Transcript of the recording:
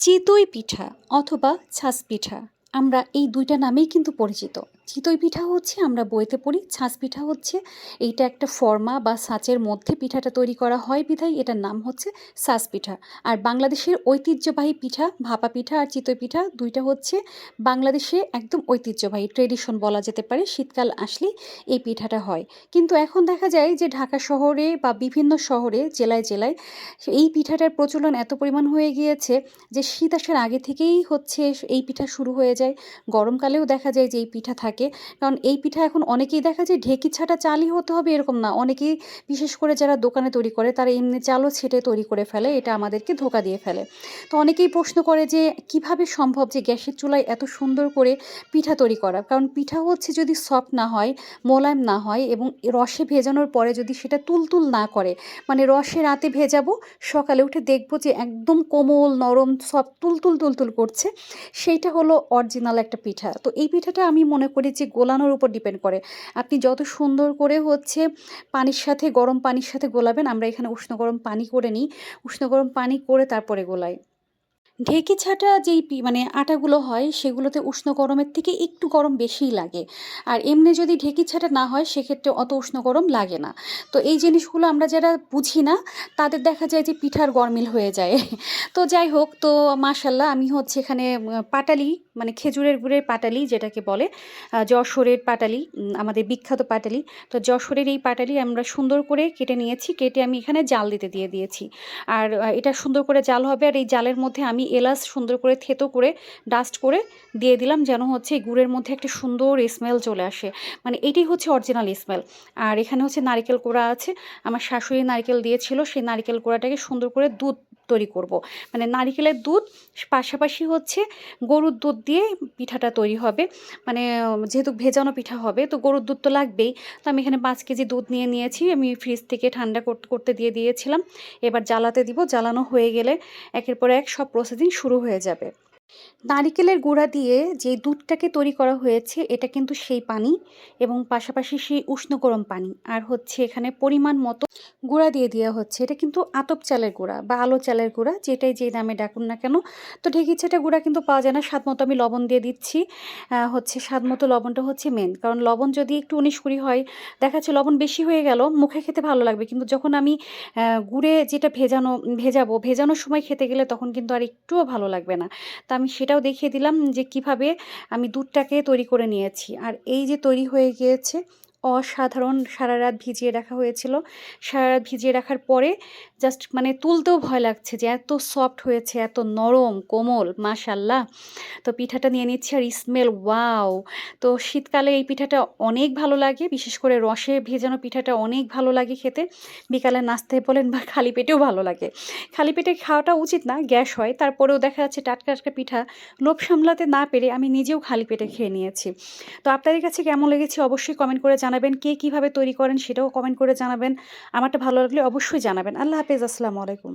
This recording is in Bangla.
চিতই পিঠা অথবা ছাস পিঠা। আমরা এই দুইটা নামেই কিন্তু পরিচিত। চিতই পিঠা হচ্ছে, আমরা বইতে পড়ি, ছাঁচ পিঠা হচ্ছে। এইটা একটা ফর্মা বা ছাঁচের মধ্যে পিঠাটা তৈরি করা হয় বিধায়, এটার নাম হচ্ছে ছাঁচ পিঠা। আর বাংলাদেশের ঐতিহ্যবাহী পিঠা, ভাপা পিঠা আর চিতই পিঠা দুইটা হচ্ছে বাংলাদেশে একদম ঐতিহ্যবাহী, ট্রেডিশন বলা যেতে পারে, শীতকাল আসলেই এই পিঠাটা হয়। কিন্তু এখন দেখা যায় যে ঢাকা শহরে বা বিভিন্ন শহরে, জেলায় জেলায় এই পিঠাটার প্রচলন এত পরিমাণ হয়ে গিয়েছে যে শীত আসার আগে থেকেই হচ্ছে এই পিঠা শুরু হয়ে যায়। গরমকালেও দেখা যায় যে এই পিঠা থাকে। কারণ এই পিঠা এখন অনেকেই দেখা যায় ঢেকি ছাটা চালই হতে হবে এরকম না। অনেকেই বিশেষ করে যারা দোকানে তৈরি করে তারা এমনি চালও ছেটে তৈরি করে ফেলে, এটা আমাদেরকে ধোকা দিয়ে ফেলে। তো অনেকেই প্রশ্ন করে যে কীভাবে সম্ভব যে গ্যাসের চুলায় এত সুন্দর করে পিঠা তৈরি করা? কারণ পিঠা হচ্ছে যদি সফট না হয়, মোলায়েম না হয় এবং রসে ভেজানোর পরে যদি সেটা তুলতুল না করে মানে রসে রাতে ভেজাবো, সকালে উঠে দেখব যে একদম কোমল, নরম সব তুলতুল তুলতুল করছে, সেইটা হলো অরিজিনাল একটা পিঠা। তো এই পিঠাটা আমি মনে করি যে গোলানোর উপর ডিপেন্ড করে। আপনি যত সুন্দর করে হচ্ছে পানির সাথে, গরম পানির সাথে গোলাবেন, আমরা এখানে উষ্ণ গরম পানি করে নিই। উষ্ণ গরম পানি করে তারপরে গোলাই। ঢেঁকি ছাটা যেই মানে আটাগুলো হয়, সেগুলোতে উষ্ণ গরমের থেকে একটু গরম বেশিই লাগে। আর এমনি যদি ঢেঁকি ছাটা না হয়, সেক্ষেত্রে অত উষ্ণ গরম লাগে না। তো এই জিনিসগুলো আমরা যারা বুঝি না, তাদের দেখা যায় যে পিঠার গরমিল হয়ে যায়। তো যাই হোক, তো মাশাল্লাহ আমি হচ্ছে এখানে পাটালি মানে খেজুরের গুড়ের পাটালি যেটাকে বলে যশোরের পাটালি আমাদের বিখ্যাত পাটালি। তো যশোরের এই পাটালি আমরা সুন্দর করে কেটে নিয়েছি, কেটে আমি এখানে জাল দিতে দিয়ে দিয়েছি। আর এটা সুন্দর করে জাল হবে আর এই জালের মধ্যে আমি এলাচ সুন্দর করে থেতো করে ডাস্ট করে দিয়ে দিলাম যেন হচ্ছে গুড়ের মধ্যে একটা সুন্দর স্মেল চলে আসে। মানে এটাই হচ্ছে অরিজিনাল স্মেল আর এখানে হচ্ছে নারিকেল কোড়া আছে। আমার শাশুড়ি নারিকেল দিয়েছিল, সেই নারিকেল কোড়াটাকে সুন্দর করে দুধ তৈরি করব। মানে নারিকেলের দুধ, পাশাপাশি হচ্ছে গরুর দুধ দিয়ে পিঠাটা তৈরি হবে। মানে যেহেতু ভেজানো পিঠা হবে, তো গরুর দুধ তো লাগবেই। তো আমি এখানে পাঁচ কেজি দুধ নিয়ে নিয়েছি, আমি ফ্রিজ থেকে ঠান্ডা করতে দিয়ে দিয়েছিলাম। এবার জ্বালাতে দিব, জ্বালানো হয়ে গেলে একের পর এক সব প্রসেসিং শুরু হয়ে যাবে। নারিকেলের গুঁড়া দিয়ে যে দুধটাকে তৈরি করা হয়েছে, এটা কিন্তু সেই পানি এবং পাশাপাশি সেই উষ্ণ গরম পানি। আর হচ্ছে এখানে পরিমাণ মতো গুঁড়া দিয়ে দেওয়া হচ্ছে। এটা কিন্তু আতপ চালের গুঁড়া বা আলো চালের গুঁড়া, যেটাই যে নামে ডাকুন না কেন। তো ঢেকিছাটা গুঁড়া কিন্তু পাওয়া যায় না। স্বাদ মতো আমি লবণ দিয়ে দিচ্ছি। হচ্ছে স্বাদ মতো লবণটা হচ্ছে মেন কারণ লবণ যদি একটু উনিশ কুড়ি হয়, দেখা যাচ্ছে লবণ বেশি হয়ে গেল, মুখে খেতে ভালো লাগবে। কিন্তু যখন আমি গুড়ে যেটা ভেজানো, ভেজাবো, ভেজানোর সময় খেতে গেলে তখন কিন্তু আর একটুও ভালো লাগবে না। তা আমি সেটাও দেখিয়ে দিলাম যে কীভাবে আমি দুধটাকে তৈরি করে নিয়েছি। আর এই যে তৈরি হয়ে গিয়েছে অসাধারণ সারা রাত ভিজিয়ে রাখা হয়েছিল। সারা রাত ভিজিয়ে রাখার পরে জাস্ট মানে তুলতেও ভয় লাগছে যে এত সফট হয়েছে, এত নরম, কোমল মাশাল্লাহ তো পিঠাটা নিয়ে নিচ্ছি আর স্মেল ওয়াও তো শীতকালে এই পিঠাটা অনেক ভালো লাগে, বিশেষ করে রসে ভেজানো পিঠাটা অনেক ভালো লাগে খেতে। বিকালে নাস্তে বলেন বা খালি পেটেও ভালো লাগে। খালি পেটে খাওয়াটা উচিত না, গ্যাস হয়। তারপরেও দেখা যাচ্ছে টাটকা টাটকা পিঠা লোভ সামলাতে না পেরে আমি নিজেও খালি পেটে খেয়ে নিয়েছি। তো আপনাদের কাছে কেমন লেগেছে অবশ্যই কমেন্ট করে জানাবেন, কে কীভাবে তৈরি করেন সেটাও কমেন্ট করে জানাবেন। আমারটা ভালো লাগলে অবশ্যই জানাবেন। আল্লাহ হাফেজ, আসসালামু আলাইকুম।